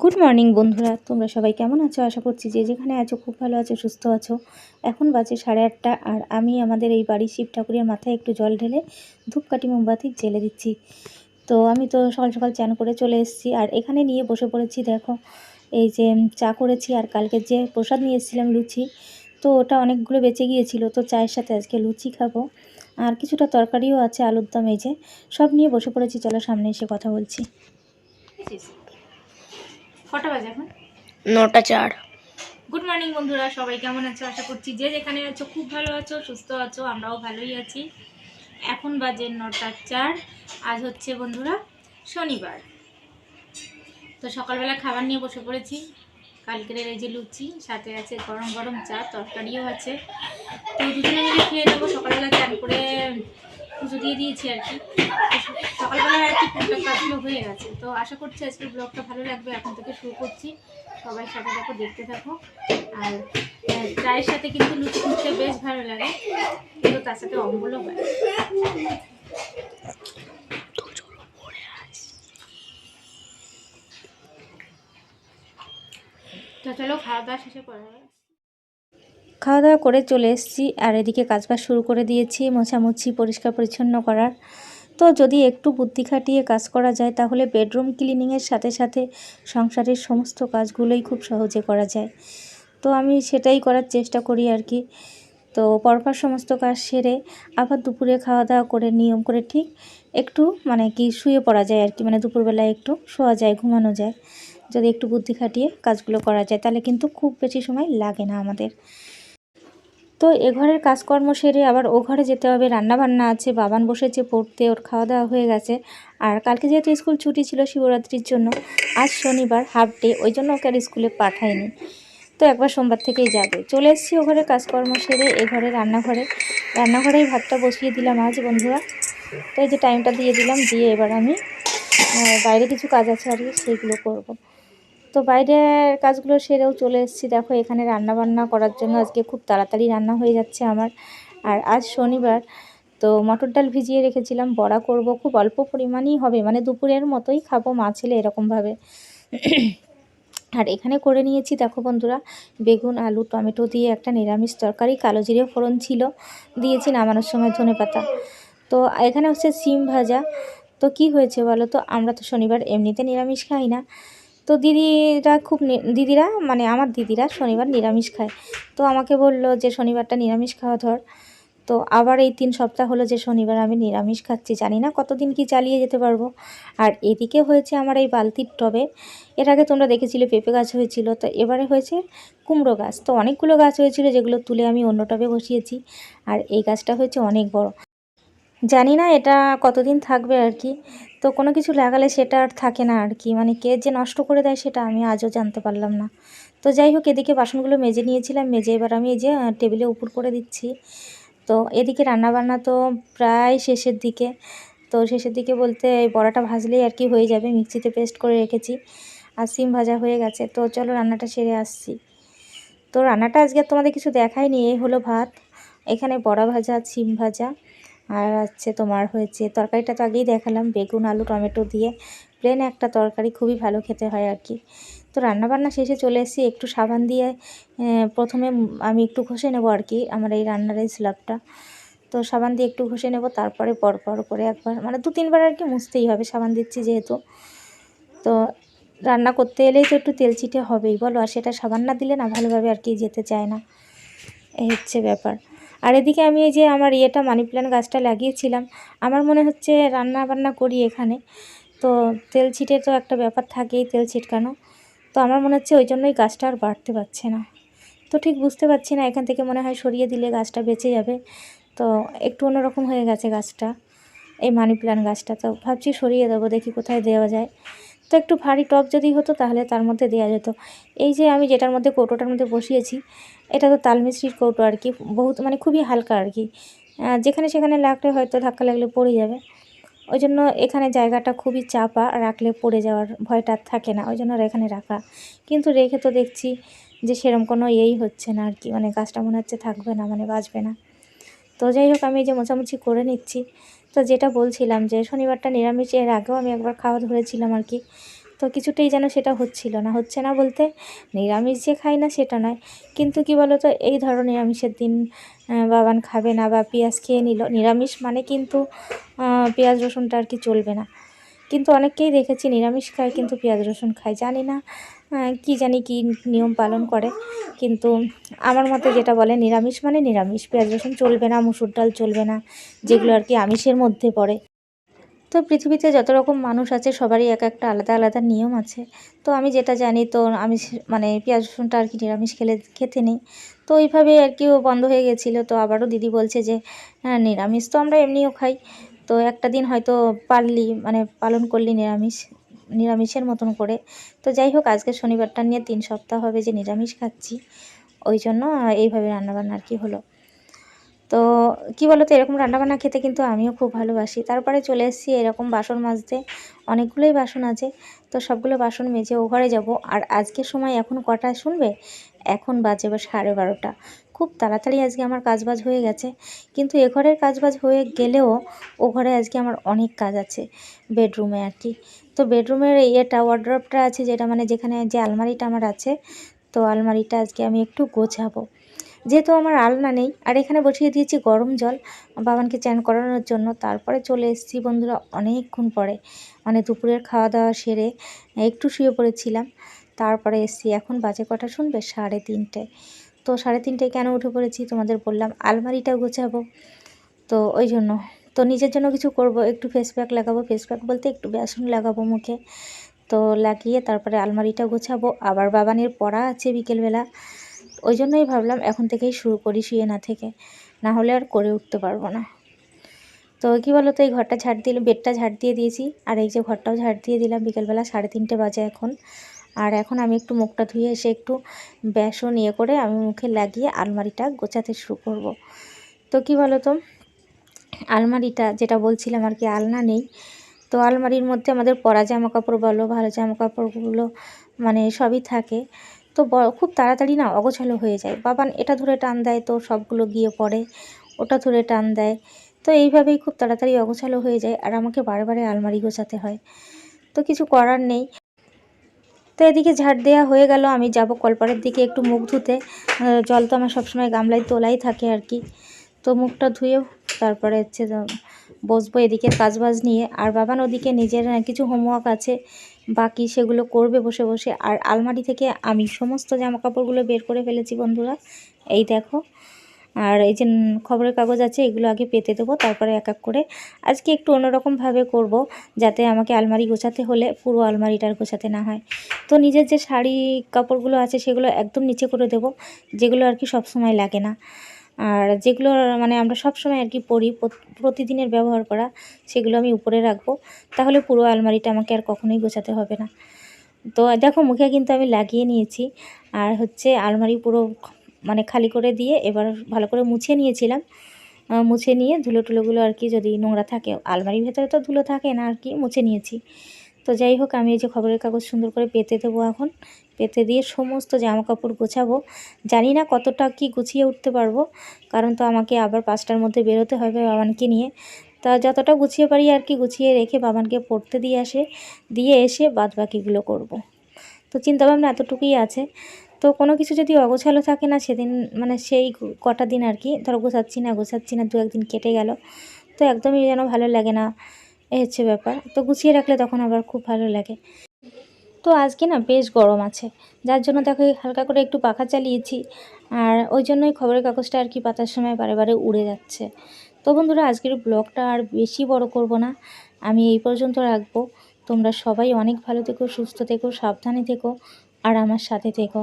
Good morning বন্ধুরা। তোমরা সবাই কেমন আছো? আশা করছি যে যেখানে আছো, খুব ভালো আছো, সুস্থ আছো। এখন বাজে সাড়ে আটটা, আর আমি আমাদের এই বাড়ির শিব ঠাকুরের মাথায় একটু জল ঢেলে ধূপকাঠি মোমবাতি জেলে দিচ্ছি। তো আমি তো সকাল সকাল চান করে চলে এসেছি, আর এখানে নিয়ে বসে পড়েছি, দেখো, এই যে চা করেছি, আর কালকে যে প্রসাদ নিয়ে এসেছিলাম লুচি, তো ওটা অনেকগুলো বেঁচে গিয়েছিল, তো চায়ের সাথে আজকে লুচি খাব। আর কিছুটা তরকারিও আছে, আলুর দম, এই যে, সব নিয়ে বসে পড়েছি, চলো সামনে এসে কথা বলছি। কটা বাজে এখন? নটা চার। গুড মর্নিং বন্ধুরা সবাই কেমন আছো? আশা করছি যে যেখানে আছো খুব ভালো আছো সুস্থ আছো আমরাও ভালোই আছি। এখন বাজে নটা চার আজ হচ্ছে বন্ধুরা শনিবার। তো সকালবেলা খাবার নিয়ে বসে পড়েছি কালকের এই যে লুচি সাথে আছে গরম গরম চা তরকারিও আছে। তো দুজনে মিলে খেয়ে নেব সকালবেলা চান করে পুজো দিয়ে দিয়েছি আর কি। সকালবেলা আর কি টুকটাক কাজগুলো হয়ে গেছে। তো আশা করছি আজকের ব্লগটা ভালো লাগবে। এখন থেকে শুরু করছি। সবাই সাথে দেখো দেখতে থাকো। আর চায়ের সাথে কিন্তু লুচি খেতে বেশ ভালো লাগে। কিন্তু তার সাথে অম্বলও হয়। তো চলো, খাওয়া দাওয়া শেষে হবে খাওয়া দাওয়া করে চলে এসেছি। আর এদিকে কাজবাজ শুরু করে দিয়েছি, মোছামুছি পরিষ্কার পরিচ্ছন্ন করার। তো যদি একটু বুদ্ধি খাটিয়ে কাজ করা যায়, তাহলে বেডরুম ক্লিনিংয়ের সাথে সাথে সংসারের সমস্ত কাজগুলোই খুব সহজে করা যায়। তো আমি সেটাই করার চেষ্টা করি আর কি। তো পরপর সমস্ত কাজ সেরে আবার দুপুরে খাওয়া দাওয়া করে, নিয়ম করে ঠিক একটু মানে কি শুয়ে পড়া যায় আর কি। মানে দুপুরবেলায় একটু শোয়া যায়, ঘুমানো যায়। যদি একটু বুদ্ধি খাটিয়ে কাজগুলো করা যায়, তাহলে কিন্তু খুব বেশি সময় লাগে না আমাদের। তো এ ঘরের কাজকর্ম সেরে আবার ও ঘরে যেতে হবে। রান্না বান্না আছে, বাবান বসেছে পড়তে, ওর খাওয়া দাওয়া হয়ে গেছে। আর কালকে যেহেতু স্কুল ছুটি ছিল শিবরাত্রির জন্য, আজ শনিবার হাফ ডে ওই জন্য ওকে আর স্কুলে পাঠায়নি। তো একবার সোমবার থেকেই যাবে। চলে এসেছি ও ঘরে কাজকর্ম সেরে, এ ঘরে, রান্নাঘরে। রান্নাঘরেই ভাতটা বসিয়ে দিলাম আজ বন্ধুরা। তো এই যে টাইমটা দিয়ে দিলাম, দিয়ে এবার আমি বাইরে কিছু কাজ আছে আর কি সেইগুলো করব। তো বাইরের কাজগুলো সেরেও চলে এসেছি। দেখো, এখানে রান্না বান্না করার জন্য আজকে খুব তাড়াতাড়ি রান্না হয়ে যাচ্ছে আমার। আর আজ শনিবার, তো মটর ডাল ভিজিয়ে রেখেছিলাম। বড়া করব, খুব অল্প পরিমাণেই হবে। মানে দুপুরের মতোই খাব মা ছেলে এরকমভাবে। আর এখানে করে নিয়েছি, দেখো বন্ধুরা, বেগুন, আলু, টমেটো দিয়ে একটা নিরামিষ তরকারি। কালো জিরে ফোড়ন ছিল, দিয়েছি নামানোর সময় ধনে পাতা। তো এখানে হচ্ছে সিম ভাজা। তো কি হয়েছে বলো তো? আমরা তো শনিবার এমনিতে নিরামিষ খাই না। তো দিদিরা খুব দিদিরা মানে আমার দিদিরা শনিবার নিরামিষ খায়। তো আমাকে বলল যে শনিবারটা নিরামিষ খাওয়া ধর। তো আবার এই তিন সপ্তাহ হলো যে শনিবার আমি নিরামিষ খাচ্ছি। জানি না কতদিন কি চালিয়ে যেতে পারব। আর এদিকে হয়েছে আমার এই বালতির টবে। এর আগে তোমরা দেখেছিলে পেঁপে গাছ হয়েছিল। তো এবারে হয়েছে কুমড়ো গাছ। তো অনেকগুলো গাছ হয়েছিল যেগুলো তুলে আমি অন্য টবে বসিয়েছি। আর এই গাছটা হয়েছে অনেক বড়। জানি না এটা কতদিন থাকবে আর কি। তো কোনো কিছু লাগালে সেটা আর থাকে না আর কি। মানে কে যে নষ্ট করে দেয় সেটা আমি আজও জানতে পারলাম না। তো যাই হোক, এদিকে বাসনগুলো মেজে নিয়েছিলাম। মেজে এবার আমি এই যে টেবিলে উপর করে দিচ্ছি। তো এদিকে রান্নাবান্না তো প্রায় শেষের দিকে। তো শেষের দিকে বলতে এই বড়াটা ভাজলেই আর কি হয়ে যাবে। মিক্সিতে পেস্ট করে রেখেছি। আর সিম ভাজা হয়ে গেছে। তো চলো রান্নাটা সেরে আসছি। তো রান্নাটা আজকে তোমাদের কিছু দেখায়নি এই হলো ভাত। এখানে বড়া ভাজা, সিম ভাজা। আর হচ্ছে তোমার হয়েছে, তরকারিটা তো আগেই দেখালাম, বেগুন, আলু, টমেটো দিয়ে। প্লেন একটা তরকারি, খুবই ভালো খেতে হয় আর কি। তো রান্নাবান্না শেষে চলে এসেছি, একটু সাবান দিয়ে প্রথমে আমি একটু ঘষে নেব আর কি, আমার এই রান্নার এই স্ল্যাবটা। তো সাবান দিয়ে একটু ঘষে নেব, তারপরে পরপর করে একবার মানে দু, তিনবার আর কি মুছতেই হবে সাবান দিচ্ছি যেহেতু। তো রান্না করতে এলেই তো একটু তেল চিটে হবেই, বলো, আর সেটা সাবান না দিলে না ভালোভাবে আর কি যেতে চায় না। এই হচ্ছে ব্যাপার। আর এদিকে আমি এই যে আমার ইয়েটা মানি প্ল্যান্ট গাছটা লাগিয়েছিলাম। আমার মনে হচ্ছে রান্না বান্না করি এখানে। তো তেল ছিটে তো একটা ব্যাপার থাকেই তেল ছিটকানো। তো আমার মনে হচ্ছে ওই জন্যই গাছটা আর বাড়তে পারছে না। তো ঠিক বুঝতে পারছি না, এখান থেকে মনে হয় সরিয়ে দিলে গাছটা বেঁচে যাবে। তো একটু অন্যরকম হয়ে গেছে গাছটা, এই মানি প্ল্যান্ট গাছটা। তো ভাবছি সরিয়ে দেবো, দেখি কোথায় দেওয়া যায়। তো একটু ভারী টব যদি হতো তাহলে তার মধ্যে দেওয়া যেত। এই যে আমি যেটার মধ্যে কৌটোটার মধ্যে বসিয়েছি, এটা তো তালমিস্ত্রির কৌটো আর কি, বহুত মানে খুবই হালকা আর কি। যেখানে সেখানে লাগলে হয়তো ধাক্কা লাগলে পড়ে যাবে। ওই জন্য এখানে জায়গাটা খুবই চাপা, রাখলে পড়ে যাওয়ার ভয়টা থাকে না ওই জন্য এখানে রাখা। কিন্তু রেখে তো দেখছি যে সেরম কোনো ইয়েই হচ্ছে না আর কি মানে গাছটা মনে হচ্ছে থাকবে না মানে বাঁচবে না। তো যাই হোক, আমি এই যে মোছামুছি করে নিচ্ছি। তো যেটা বলছিলাম যে শনিবারটা নিরামিষ, এর আগেও আমি একবার খাওয়া ধরেছিলাম আর কি। তো কিছুতেই যেন সেটা হচ্ছিল না। হচ্ছে না বলতে নিরামিষ যে খাই না সেটা নয়। কিন্তু কি বলো তো এই ধরো নিরামিষের দিন বাবান খাবে না বা পেঁয়াজ খেয়ে নিল। নিরামিষ মানে কিন্তু পেঁয়াজ রসুনটা আর কি চলবে না। কিন্তু অনেককেই দেখেছি নিরামিষ খায়, কিন্তু পেঁয়াজ রসুন খায়। জানি না কি জানি কি নিয়ম পালন করে। কিন্তু আমার মতে যেটা বলে, নিরামিষ মানে নিরামিষ, পেঁয়াজ রসুন চলবে না, মুসুর ডাল চলবে না, যেগুলো আর কি আমিষের মধ্যে পড়ে। তো পৃথিবীতে যত রকম মানুষ আছে, সবারই এক একটা আলাদা আলাদা নিয়ম আছে। তো আমি যেটা জানি, তো আমি মানে পেঁয়াজ রসুনটা আর কি নিরামিষ খেলে, খেতে নেই। তো ওইভাবে আর কি ও বন্ধ হয়ে গেছিল। তো আবারও দিদি বলছে যে হ্যাঁ নিরামিষ তো আমরা এমনিও খাই। তো একটা দিন হয়তো পারলি মানে পালন করলি নিরামিষ। নিরামিষের মতন করে। তো যাই হোক, আজকে শনিবারটা নিয়ে তিন সপ্তাহ হবে যে নিরামিষ খাচ্ছি। ওই জন্য এইভাবে রান্নাবান্না আর কি হলো। তো কি বলো তো এরকম রান্নাবান্না খেতে কিন্তু আমিও খুব ভালোবাসি। তারপরে চলে এসেছি এরকম বাসন মাজতে। অনেকগুলোই বাসন আছে। তো সবগুলো বাসন মেজে ও ঘরে যাব। আর আজকের সময় এখন কটা শুনবে? এখন বাজে বা সাড়ে বারোটা। খুব তাড়াতাড়ি আজকে আমার কাজবাজ হয়ে গেছে। কিন্তু এ ঘরের কাজবাজ হয়ে গেলেও ও ঘরে আজকে আমার অনেক কাজ আছে। বেডরুমে আর কি। তো বেডরুমের ইয়েটা ওয়ার্ড্রপটা আছে যেটা মানে যেখানে যে আলমারিটা আমার আছে, তো আলমারিটা আজকে আমি একটু গোছাবো। যেহেতু আমার আলনা নেই, আর এখানে বসিয়ে দিয়েছি গরম জল বাবানকে চ্যান করানোর জন্য। তারপরে চলে এসেছি বন্ধুরা অনেকক্ষণ পরে মানে দুপুরের খাওয়া দাওয়া সেরে একটু শুয়ে পড়েছিলাম। তারপরে এসেছি, এখন বাজে কটা শুনবে? সাড়ে তিনটে। তো সাড়ে তিনটায় কেন উঠে পড়েছি তোমাদের বললাম, আলমারিটা গোছাবো। তো ওই জন্য তো নিজের জন্য কিছু করব, একটু ফেস প্যাক লাগাবো ফেস প্যাক বলতে একটু বেসন লাগাবো মুখে। তো লাগিয়ে তারপরে আলমারিটা গোছাবো, আবার বাবানের পড়া আছে বিকেলবেলা। ওই জন্যই ভাবলাম এখন থেকেই শুরু করি শুয়ে না থেকে, না হলে আর করে উঠতে পারব না। তো কী বলো তো এই ঘরটা ঝাড় দিলে, বেডটা ঝাড় দিয়ে দিয়েছি, আর এই যে ঘরটাও ঝাড় দিয়ে দিলাম বিকেলবেলা সাড়ে তিনটে বাজে এখন। আর এখন আমি একটু মুখটা ধুয়ে এসে একটু বেসন ইয়ে করে আমি মুখে লাগিয়ে আলমারিটা গোছাতে শুরু করব। তো কী বলো তো আলমারিটা যেটা বলছিলাম আর কি, আলনা নেই। তো আলমারির মধ্যে আমাদের পরা জামা কাপড় বলো, ভালো জামা কাপড়গুলো মানে সবই থাকে। তো খুব তাড়াতাড়ি না অগোছালো হয়ে যায়। বাবান এটা ধরে টান দেয় তো সবগুলো গিয়ে পড়ে ওটা ধরে টান দেয়। তো এইভাবেই খুব তাড়াতাড়ি অগোছালো হয়ে যায় আর আমাকে বারে বারে আলমারি গোছাতে হয়। তো কিছু করার নেই। তো এদিকে ঝাড় দেওয়া হয়ে গেল, আমি যাব কলপাড়ের দিকে একটু মুখ ধুতে। জল তো আমার সবসময় গামলায় তোলাই থাকে আর কি। তো মুখটা ধুয়েও তারপরে হচ্ছে বসবো এদিকে কাজবাজ নিয়ে। আর বাবান ওদিকে নিজের কিছু হোমওয়ার্ক আছে, বাকি সেগুলো করবে বসে বসে। আর আলমারি থেকে আমি সমস্ত জামা কাপড়গুলো বের করে ফেলেছি বন্ধুরা, এই দেখো। আর এই যে খবরের কাগজ আছে, এগুলো আগে পেতে দেবো, তারপরে এক এক করে। আজকে একটু অন্যরকমভাবে করব, যাতে আমাকে আলমারি গোছাতে হলে পুরো আলমারিটার গোছাতে না হয়। তো নিজের যে শাড়ি কাপড়গুলো আছে, সেগুলো একদম নিচে করে দেব, যেগুলো আর কি সবসময় লাগে না। আর যেগুলো মানে আমরা সব সময় আর কি পরি প্রতিদিনের ব্যবহার করা, সেগুলো আমি উপরে রাখব। তাহলে পুরো আলমারিটা আমাকে আর কখনোই গোছাতে হবে না। তো দেখো, মুখে কিন্তু আমি লাগিয়ে নিয়েছি। আর হচ্ছে আলমারি পুরো মানে খালি করে দিয়ে এবার ভালো করে মুছে নিয়েছিলাম। মুছে নিয়ে ধুলো টুলোগুলো আর কি যদি নোংরা থাকে, আলমারির ভেতরে তো ধুলো থাকে না আর কি, মুছে নিয়েছি। তো যাই হোক, আমি এই যে খবরের কাগজ সুন্দর করে পেতে দেবো এখন। পেতে দিয়ে সমস্ত জামা কাপড় গোছাবো। জানি না কতটা কি গুছিয়ে উঠতে পারব, কারণ তো আমাকে আবার পাঁচটার মধ্যে বেরোতে হবে বাবানকে নিয়ে। তা যতটা গুছিয়ে পারি আর কি গুছিয়ে রেখে বাবানকে পড়তে দিয়ে আসে, দিয়ে এসে বাদ বাকিগুলো করব। তো চিন্তাভাবনা এতটুকুই আছে। তো কোনো কিছু যদি অগোছালো থাকে না সেদিন মানে সেই কটা দিন আর কি, ধরো গোছাচ্ছি না গোছাচ্ছি না, দু একদিন কেটে গেল, তো একদমই যেন ভালো লাগে না। এই হচ্ছে ব্যাপার। তো গুছিয়ে রাখলে তখন আবার খুব ভালো লাগে। তো আজকে না বেশ গরম আছে। যার জন্য দেখো হালকা করে একটু পাখা চালিয়েছি। আর ওই জন্যই খবরের কাগজটা আর কি পাতার সময় বারে বারে উড়ে যাচ্ছে। তো বন্ধুরা, আজকের ব্লগটা আর বেশি বড় করব না। আমি এই পর্যন্ত রাখব। তোমরা সবাই অনেক ভালো থেকো, সুস্থ থেকো, সাবধানে থেকো আর আমার সাথে থেকো।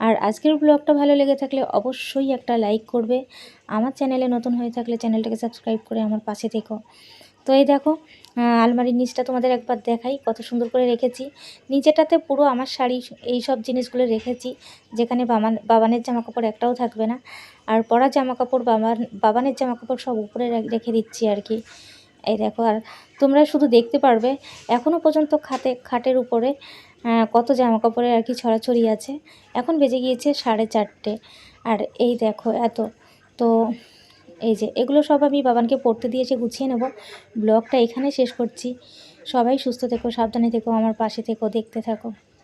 আর আজকের ব্লগটা ভালো লেগে থাকলে অবশ্যই একটা লাইক করবে। আমার চ্যানেলে নতুন হয়ে থাকলে চ্যানেলটাকে সাবস্ক্রাইব করে আমার পাশে থেকো। তো এই দেখো আলমারির নিচটা তোমাদের একবার দেখাই, কত সুন্দর করে রেখেছি। নিচেটাতে পুরো আমার শাড়ি, এই সব জিনিসগুলো রেখেছি, যেখানে বাবান বাবানের জামা কাপড় একটাও থাকবে না। আর পরা জামা কাপড় বাবান বাবানের জামা কাপড় সব উপরে রেখে দিচ্ছি আর কি। এই দেখো, আর তোমরা শুধু দেখতে পারবে এখনও পর্যন্ত খাতে, খাটের উপরে কত জামা কাপড়ের আর কি ছড়াছড়ি আছে। এখন বেজে গিয়েছে সাড়ে চারটে। আর এই দেখো, এত। তো এই যে, এগুলো সব আমি বাবানকে পড়তে দিয়েছে গুছিয়ে নেব। ব্লগটা এখানে শেষ করছি। সবাই সুস্থ থেকো, সাবধানে থেকো, আমার পাশে থেকো, দেখতে থাকো।